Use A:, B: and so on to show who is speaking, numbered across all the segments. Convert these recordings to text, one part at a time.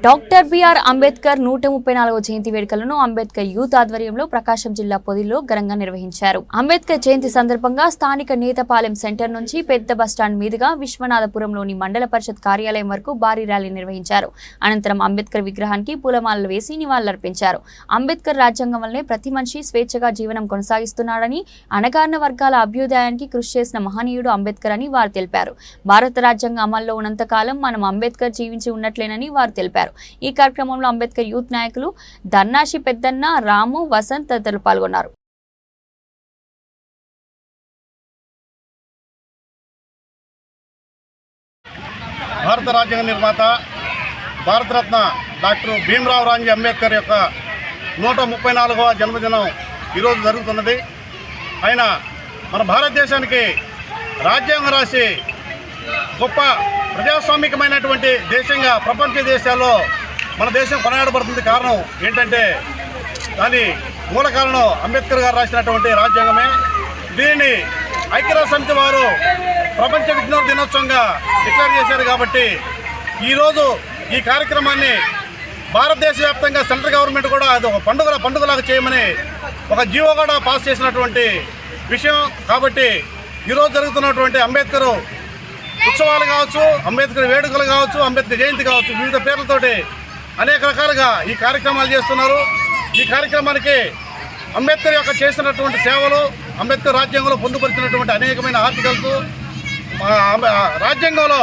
A: Doctor BR Ambedkar నూట ముప్పై నాలుగో జయంతి వేడుకలను అంబేద్కర్ యూత్ ఆధ్వర్యంలో ప్రకాశం జిల్లా పొదిలో ఘనంగా నిర్వహించారు. అంబేద్కర్ జయంతి సందర్భంగా స్థానిక నేతపాలెం సెంటర్ నుంచి పెద్ద బస్టాండ్ మీదుగా విశ్వనాథపురంలోని మండల పరిషత్ కార్యాలయం వరకు భారీ ర్యాలీ నిర్వహించారు. అనంతరం అంబేద్కర్ విగ్రహానికి పూలమాలలు వేసి నివాళులర్పించారు. అంబేద్కర్ రాజ్యాంగం వల్లే ప్రతి మనిషి స్వేచ్ఛగా జీవనం కొనసాగిస్తున్నాడని అణగారిన వర్గాల అభ్యుదయానికి కృషి చేసిన మహనీయుడు అంబేద్కర్ అని వారు తెలిపారు. భారత రాజ్యాంగం అమల్లో ఉన్నంతకాలం మనం అంబేద్కర్ జీవించి ఉన్నట్లేనని వారు తెలిపారు. ఈ కార్యక్రమంలో అంబేద్కర్ యూత్ నాయకులు దన్నాషి పెద్దన్న రాము వసంత్ తదితరులు పాల్గొన్నారు.
B: భారత రాజ్యాంగ నిర్మాత భారతరత్న డాక్టర్ భీమరావు రాంజీ అంబేద్కర్ యొక్క నూట ముప్పై నాలుగవ జన్మదినం ఈరోజు జరుగుతున్నది. ఆయన మన భారతదేశానికి రాజ్యాంగం రాసి గొప్ప ప్రజాస్వామికమైనటువంటి దేశంగా ప్రపంచ దేశాల్లో మన దేశం కొనాడబడుతుంది కారణం ఏంటంటే దాని మూల కారణం అంబేద్కర్ గారు రాసినటువంటి రాజ్యాంగమే. దీనిని ఐక్యరాజ్య సమితి వారు ప్రపంచ విజ్ఞాన దినోత్సవంగా డిక్లేర్ చేశారు కాబట్టి ఈరోజు ఈ కార్యక్రమాన్ని భారతదేశ వ్యాప్తంగా సెంట్రల్ గవర్నమెంట్ కూడా అది ఒక పండుగ పండుగలాగా చేయమని ఒక జీవో కూడా పాస్ చేసినటువంటి విషయం. కాబట్టి ఈరోజు జరుగుతున్నటువంటి అంబేద్కర్ ఉత్సవాలు కావచ్చు అంబేద్కర్ వేడుకలు కావచ్చు అంబేద్కర్ జయంతి కావచ్చు వివిధ పేర్లతోటి అనేక రకాలుగా ఈ కార్యక్రమాలు చేస్తున్నారు. ఈ కార్యక్రమానికి అంబేద్కర్ యొక్క చేసినటువంటి సేవలు అంబేద్కర్ రాజ్యాంగంలో పొందుపరిచినటువంటి అనేకమైన ఆర్టికల్స్ రాజ్యాంగంలో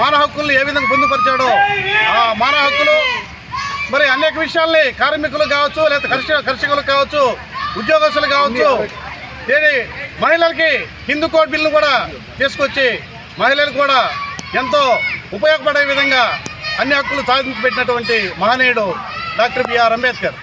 B: మానవ హక్కులను ఏ విధంగా పొందుపరిచాడో ఆ మానవ హక్కులు మరి అనేక విషయాల్ని కార్మికులు కావచ్చు లేదా కర్షక కర్షకులు కావచ్చు ఉద్యోగస్తులు కావచ్చు ఏది మహిళలకి హిందూ కోడ్ బిల్లు కూడా తీసుకొచ్చి మహిళలకు కూడా ఎంతో ఉపయోగపడే విధంగా అన్ని హక్కులు సాధించి పెట్టినటువంటి మహనీయుడు డాక్టర్ బిఆర్ అంబేద్కర్.